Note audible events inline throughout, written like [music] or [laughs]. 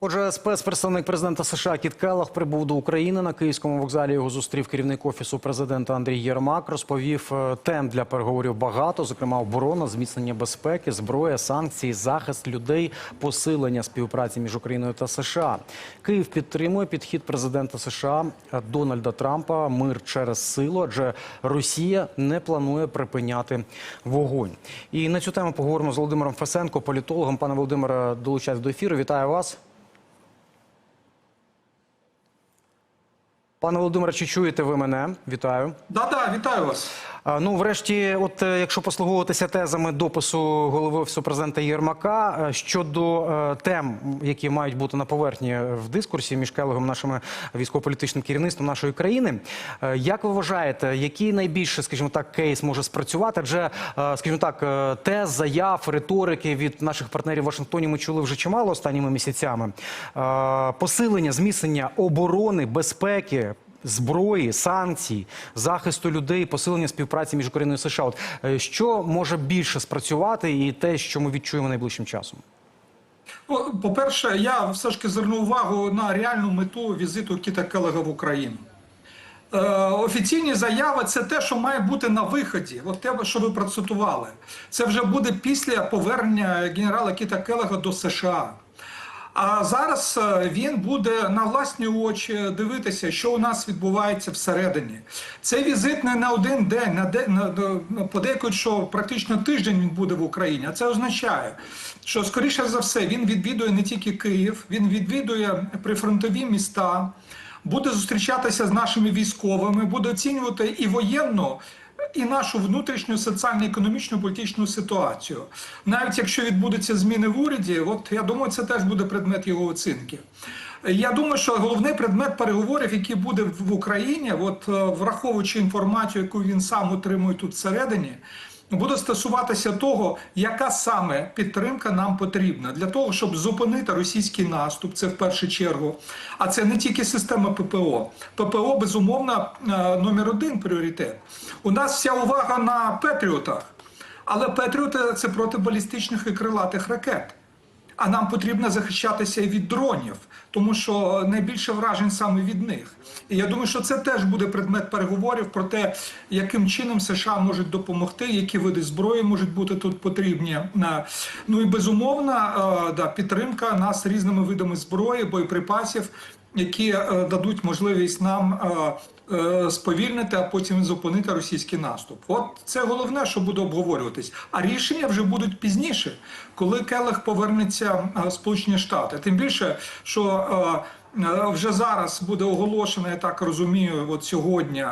Отже, спецпредставник президента США Кіт Келлах прибув до України на київському вокзалі. Його зустрів керівник офісу президента Андрій Єрмак. Розповів е, тем для переговорів багато, зокрема оборона, зміцнення безпеки, зброя, санкції, захист людей, посилення співпраці між Україною та США. Київ підтримує підхід президента США Дональда Трампа мир через силу, адже Росія не планує припиняти вогонь. І на цю тему поговоримо з Володимиром Фесенко, політологом. Пане Володимире, долучайтесь до ефіру. Вітаю вас. Пане Володимире, чи чуєте ви мене? Вітаю. Да, да, вітаю вас. Ну, врешті, от е, якщо послуговуватися тезами допису голови офісу президента Єрмака е, щодо е, тем, які мають бути на поверхні в дискурсі між Келогом, нашим військово-політичним керівництвом нашої країни, як ви вважаєте, який найбільше, скажімо так, кейс може спрацювати? Адже, скажімо так, тез, заяв, риторики від наших партнерів в Вашингтоні ми чули вже чимало останніми місяцями. Посилення, зміцнення оборони, безпеки зброї, санкцій, захисту людей, посилення співпраці між Україною і США. От е, що може більше спрацювати, і те, що ми відчуємо найближчим часом? Ну, По-перше, я все ж зверну увагу на реальну мету візиту Кіта Келега в Україну. Е, офіційні заяви це те, що має бути на виході. От те, що ви процитували. Це вже буде після повернення генерала Кіта Келега до США. А зараз е, він буде на власні очі дивитися, що у нас відбувається всередині. Цей візит не на один день, на де на, на подейкують, що практично тиждень він буде в Україні. А це означає, що скоріше за все він відвідує не тільки Київ, він відвідує прифронтові міста, буде зустрічатися з нашими військовими, буде оцінювати і воєнну і нашу внутрішню соціально-економічну політичну ситуацію. Навіть якщо відбудуться зміни в уряді, от я думаю, це теж буде предмет його оцінки. Я думаю, що головний предмет переговорів, який буде в Україні, от е, враховуючи інформацію, яку він сам отримує тут всередині, буде стосуватися того, яка саме підтримка нам потрібна для того, щоб зупинити російський наступ. Це в першу чергу. А це не тільки система ППО. ППО безумовно е, номер один пріоритет. У нас вся увага на Петріотах, але Петріоти це проти балістичних і крилатих ракет. А нам потрібно захищатися від дронів, тому що найбільше вражень саме від них. І я думаю, що це теж буде предмет переговорів про те, яким чином США можуть допомогти, які види зброї можуть бути тут потрібні. Ну і безумовно, е, да, підтримка нас різними видами зброї, боєприпасів, які е, дадуть можливість нам. е, е, Сповільнити, а потім зупинити російський наступ. От це головне, що буде обговорюватись. А рішення вже будуть пізніше, коли Келех повернеться в Сполучені Штати. Тим більше, що вже зараз буде оголошено, я так розумію, от сьогодні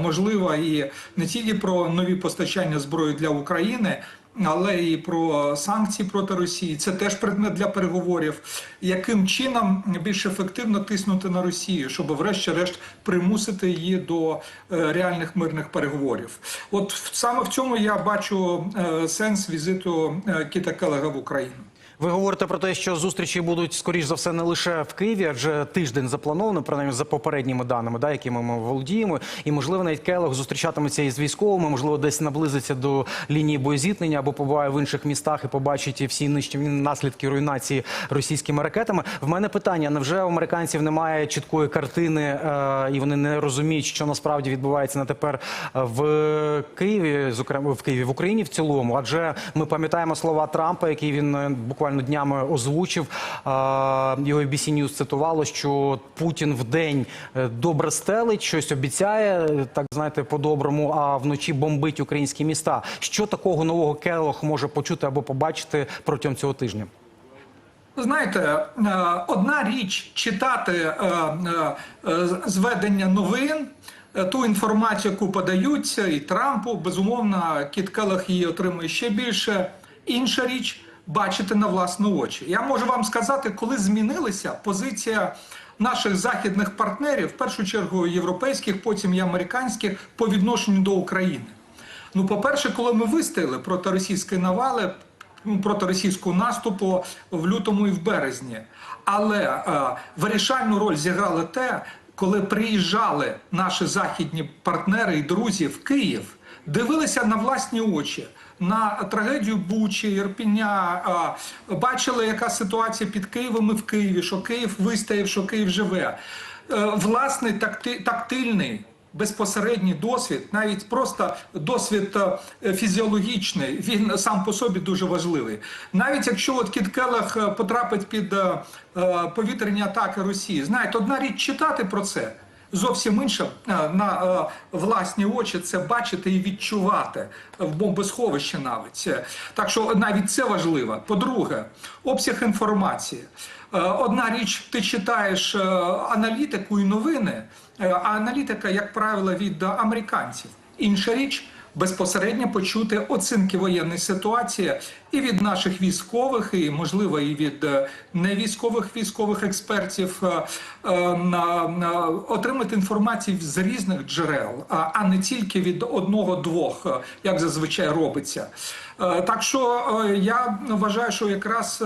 можливо і не тільки про нові постачання зброї для України. Але і про санкції проти Росії це теж предмет для переговорів. Яким чином більш ефективно тиснути на Росію, щоб врешті-решт примусити її до е, реальних мирних переговорів? От саме в цьому я бачу е, сенс візиту е, Кіта Келега в Україну. Ви говорите про те, що зустрічі будуть скоріш за все не лише в Києві, адже тиждень заплановано, принаймні за попередніми даними, да, якими ми володіємо. І можливо навіть Келог зустрічатиметься із військовими, можливо, десь наблизиться до лінії боєзіткнення або побуває в інших містах і побачить всі нищівні наслідки руйнації російськими ракетами. В мене питання: невже у американців немає чіткої картини, е, і вони не розуміють, що насправді відбувається на тепер в Києві, зокрема в Києві, в Україні в цілому? Адже ми пам'ятаємо слова Трампа, які він е, буквально днями озвучив. Його ABC News цитувало, що Путін в день е, добре стелить, щось обіцяє, так знаєте, по-доброму, а вночі бомбить українські міста. Що такого нового Келох може почути або побачити протягом цього тижня? Знаєте, е, одна річ читати е, зведення новин, ту інформацію, яку подаються, і Трампу, безумовно, Кіт Келлах її отримує ще більше. Інша річ бачити на власні очі. Я можу вам сказати, коли змінилася позиція наших західних партнерів, в першу чергу європейських, потім і американських, по відношенню до України. Ну, по-перше, коли ми вистояли проти російської навали, ну, проти російського наступу в лютому і в березні. Але е, вирішальну роль зіграло те, коли приїжджали наші західні партнери і друзі в Київ, дивилися на власні очі на трагедію Бучі, Ірпіня, бачили, яка ситуація під Києвом і в Києві, що Київ вистояв, що Київ живе. Е, Власний такти, тактильний. Безпосередній досвід, навіть просто досвід е, фізіологічний, він сам по собі дуже важливий. Навіть якщо от Кіт Келех е, потрапить під повітряні атаки Росії, знаєте, одна річ читати про це, зовсім інша е, на е, власні очі це бачити і відчувати в бомбосховищі навіть. Так що навіть це важливо. По-друге, обсяг інформації. Е, Одна річ, ти читаєш е, аналітику і новини, а аналітика, як правило, від американців. Інша річ безпосередньо почути оцінки воєнної ситуації і від наших військових, і можливо, і від е, невійськових військових експертів, е, е, на- отримати інформацію з різних джерел, а- не тільки від одного-двох, як зазвичай робиться. Так що я вважаю, що якраз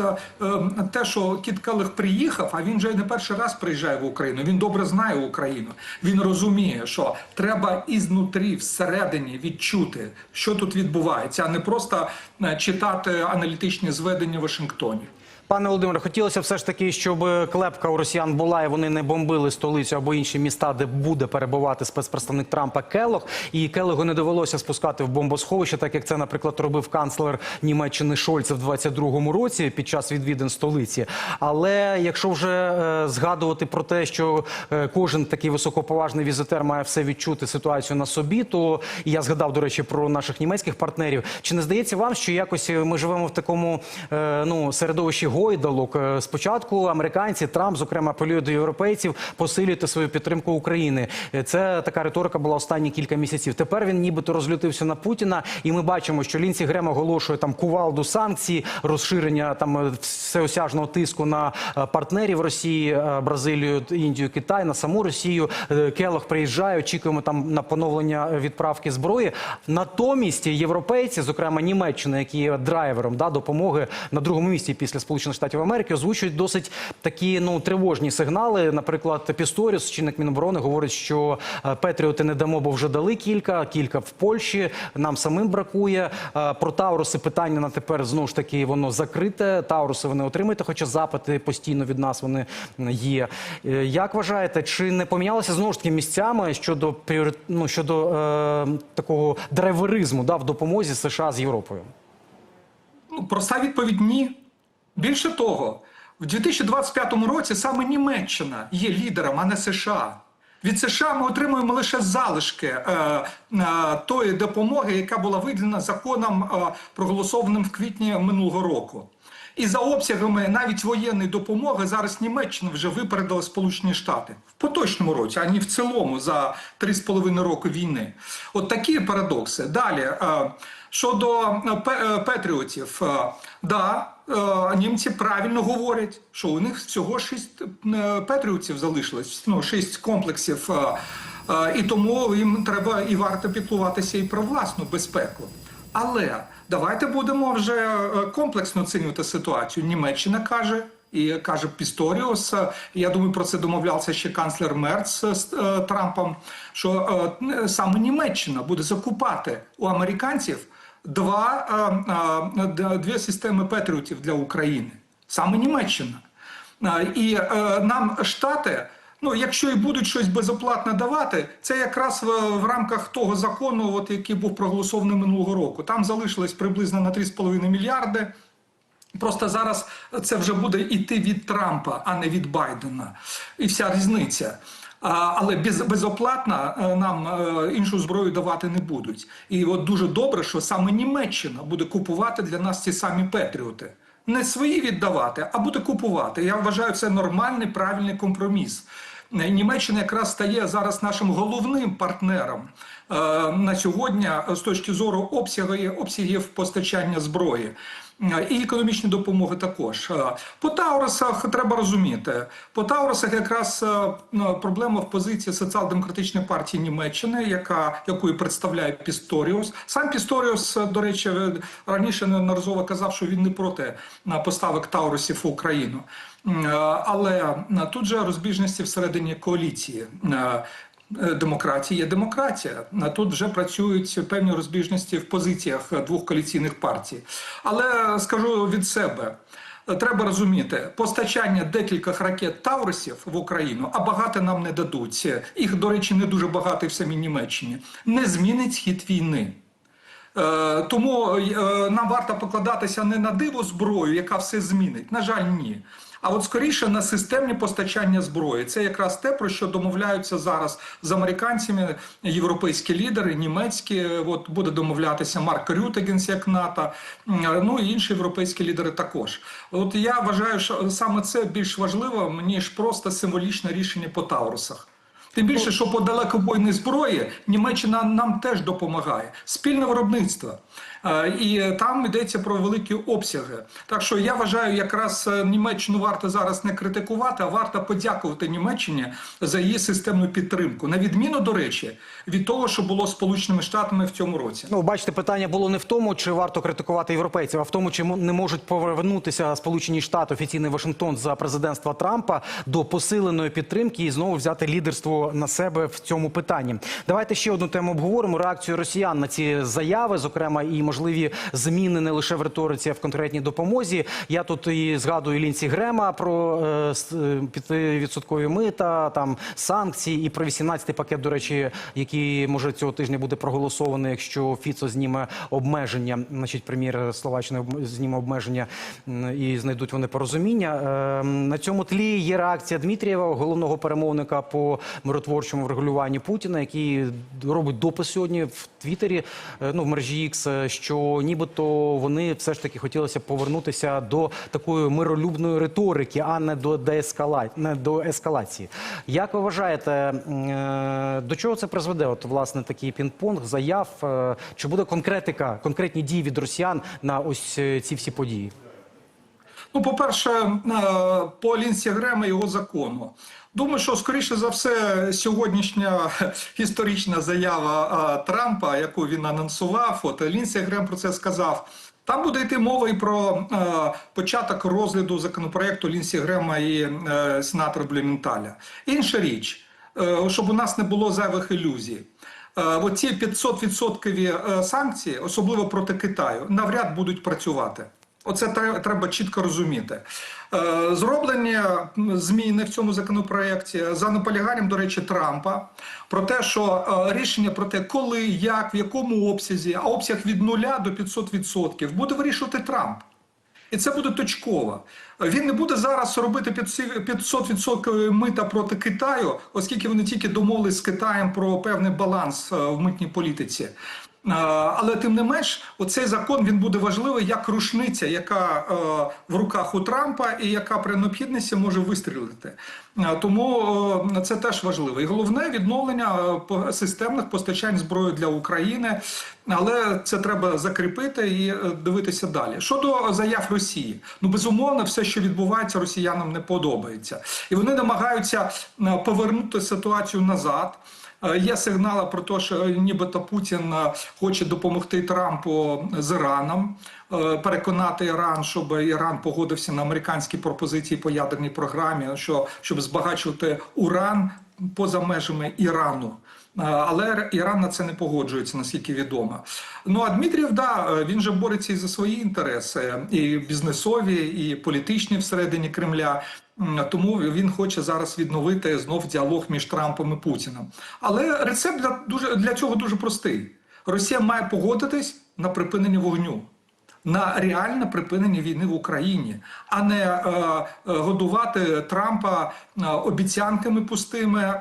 те, що Кіт Келех приїхав, а він вже не перший раз приїжджає в Україну. Він добре знає Україну. Він розуміє, що треба ізнутрі, всередині відчути, що тут відбувається, а не просто читати аналітичні зведення в Вашингтоні. Пане Володимире, хотілося все ж таки, щоб клепка у росіян була і вони не бомбили столицю або інші міста, де буде перебувати спецпредставник Трампа Келлог. І Келлогу не довелося спускати в бомбосховище, так як це, наприклад, робив канцлер Німеччини Шольц в 22-му році під час відвідин столиці. Але якщо вже е, згадувати про те, що е, кожен такий високоповажний візитер має все відчути ситуацію на собі, то і я згадав, до речі, про наших німецьких партнерів. Чи не здається вам, що якось ми живемо в такому е, ну середовищі гойдалок? Е, Спочатку американці Трамп, зокрема, апелює до європейців посилювати свою підтримку України. Е, Це така риторика була останні кілька місяців. Тепер він нібито розлютився на Путіна, і ми бачимо, що Лінсі Грем оголошує там кувалду санкцій, розширення там е, всеосяжного тиску на партнерів Росії, Бразилію, Індію, Китай, на саму Росію. Келох приїжджає, очікуємо там на поновлення відправки зброї. Натомість європейці, зокрема Німеччина, які є драйвером да, допомоги на другому місці після Сполучених Штатів Америки, озвучують досить такі ну тривожні сигнали. Наприклад, Пісторіус, чинник Міноборони, говорить, що е, Петріоти не дамо, бо вже дали кілька, кілька в Польщі. Нам самим бракує. Е, Про Тауруси питання на тепер знову ж таки воно закрите. Тауруси ви не отримаєте, хоча запити постійно від нас вони є. Е, Як вважаєте, чи не помінялося знову ж таки місцями щодо ну, щодо е, такого драйверизму да, в допомозі США з Європою? Ну, проста відповідь ні. Більше того, в 2025 році саме Німеччина є лідером, а не США. Від США ми отримуємо лише залишки е, е, тої допомоги, яка була виділена законом, е, проголосованим в квітні минулого року. І за обсягами навіть воєнної допомоги зараз Німеччина вже випередила Сполучені Штати в поточному році, а не в цілому за 3,5 роки війни. От такі парадокси. Далі е, щодо е, е, патріотів, да, німці правильно говорять, що у них всього шість е, патріотів залишилось, ну шість комплексів. І тому їм треба і варто піклуватися і про власну безпеку. Але давайте будемо вже е, комплексно оцінювати ситуацію. Німеччина каже. І каже Пісторіус, е, я думаю, про це домовлявся ще канцлер Мерц з е, Трампом. Що саме Німеччина буде закупати у американців два, дві системи патріотів для України. Саме Німеччина. І нам Штати. Ну, якщо і будуть щось безоплатно давати, це якраз в, в рамках того закону, от, який був проголосований минулого року. Там залишилось приблизно на 3,5 мільярди. Просто зараз це вже буде йти від Трампа, а не від Байдена. І вся різниця. Але без, безоплатно е, нам е, іншу зброю давати не будуть. І от дуже добре, що саме Німеччина буде купувати для нас ці самі Петріоти. Не свої віддавати, а буде купувати. Я вважаю, це нормальний, правильний компроміс. Німеччина якраз стає зараз нашим головним партнером е, на сьогодні е, з точки зору обсягів, обсягів постачання зброї. І економічні допомоги також. Е, По Таурусах треба розуміти. По Таурусах якраз е, ну, проблема в позиції соціал-демократичної партії Німеччини, яка, яку представляє Пісторіус. Сам Пісторіус, е, до речі, раніше неодноразово казав, що він не проти поставок Таурусів в Україну. Але тут же розбіжності всередині коаліції. Е, демократія є демократія. Тут вже працюють певні розбіжності в позиціях двох коаліційних партій. Але скажу від себе. Треба розуміти, постачання декількох ракет Таурусів в Україну, а багато нам не дадуть. Їх, до речі, не дуже багато в самій Німеччині, не змінить хід війни. Е, Тому е, нам варто покладатися не на диву зброю, яка все змінить. На жаль, ні. А от скоріше на системні постачання зброї. Це якраз те, про що домовляються зараз з американцями, європейські лідери, німецькі. От буде домовлятися Марк Рютегенс як НАТО, ну і інші європейські лідери також. От я вважаю, що саме це більш важливо ніж просто символічне рішення по Таурусах. Тим більше, що по далекобойній зброї Німеччина нам теж допомагає. Спільне виробництво. Е, І там йдеться про великі обсяги. Так що я вважаю, якраз е, Німеччину варто зараз не критикувати, а варто подякувати Німеччині за її системну підтримку. На відміну, до речі, від того, що було Сполученими Штатами в цьому році. Ну, бачите, питання було не в тому, чи варто критикувати європейців, а в тому, чи не можуть повернутися Сполучені Штати, офіційний Вашингтон за президентства Трампа до посиленої підтримки і знову взяти лідерство на себе в цьому питанні. Давайте ще одну тему обговоримо: реакцію росіян на ці заяви, зокрема і можливі зміни не лише в риториці, а в конкретній допомозі. Я тут і згадую Лінці Грема про е, с- е, мита, там санкції і про 18-й пакет, до речі, який може цього тижня буде проголосований, якщо Фіцо зніме обмеження, значить прем'єр Словаччини зніме обмеження і знайдуть вони порозуміння. Е, На цьому тлі є реакція Дмитрієва, головного перемовника по миротворчому врегулюванню Путіна, який робить допис сьогодні в Твіттері, е, ну в мережі X, що нібито вони все ж таки хотілося повернутися до такої миролюбної риторики, а не до деескала... не до ескалації. Як ви вважаєте, е, до чого це призведе? От власне такий пінг-понг, заяв, е, чи буде конкретика, конкретні дії від росіян на ось е, ці всі події? Ну, по-перше, е, по Лінсі Грема його закону. Думаю, що скоріше за все сьогоднішня [laughs] історична заява е, Трампа, яку він анонсував, от Лінсі Грем про це сказав. Там буде йти мова і про е, початок розгляду законопроекту Лінсі Грема і е, сенатора Блюменталя. Інша річ, е, щоб у нас не було зайвих ілюзій. Е, Оці 500% санкції, особливо проти Китаю, навряд будуть працювати. Оце тре- треба чітко розуміти. Е, Зроблені зміни в цьому законопроекті за наполяганням, до речі, Трампа про те, що е, рішення про те, коли, як, в якому обсязі, а обсяг від 0 до 500% буде вирішувати Трамп. І це буде точково. Він не буде зараз робити 500% мита проти Китаю, оскільки вони тільки домовились з Китаєм про певний баланс е, в митній політиці. Але тим не менш, оцей закон він буде важливий як рушниця, яка е, в руках у Трампа і яка при необхідності може вистрілити. Тому е, це теж важливо. І головне відновлення е, системних постачань зброї для України. Але це треба закріпити і дивитися далі. Щодо заяв Росії, ну безумовно, все, що відбувається, росіянам не подобається, і вони намагаються повернути ситуацію назад. Е, Є сигнали про те, що нібито Путін е, хоче допомогти Трампу з Іраном, е, переконати Іран, щоб Іран погодився на американські пропозиції по ядерній програмі, що щоб збагачувати уран поза межами Ірану. Е, Але Іран на це не погоджується, наскільки відомо. Ну а Дмитрієв, да, е, він же бореться і за свої інтереси, і бізнесові, і політичні всередині Кремля. Тому він хоче зараз відновити знов діалог між Трампом і Путіним. Але рецепт для дуже для цього дуже простий: Росія має погодитись на припинення вогню. На реальне припинення війни в Україні, а не е, е, годувати Трампа е, обіцянками пустими, е,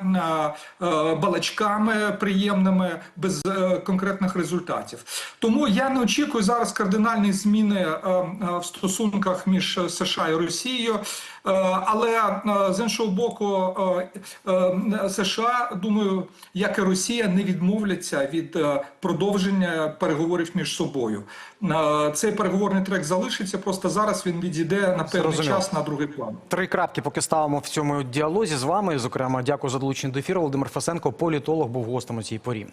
е, балачками приємними без е, конкретних результатів. Тому я не очікую зараз кардинальні зміни е, в стосунках між США і Росією. Але з іншого боку, США, думаю, як і Росія, не відмовляться від продовження переговорів між собою. Е, Цей переговорний трек залишиться, просто зараз він відійде на певний Зрозуміло. час на другий план. Три крапки поки ставимо в цьому діалозі з вами. Зокрема, дякую за долучення до ефіру. Володимир Фасенко, політолог, був гостем у цій порі.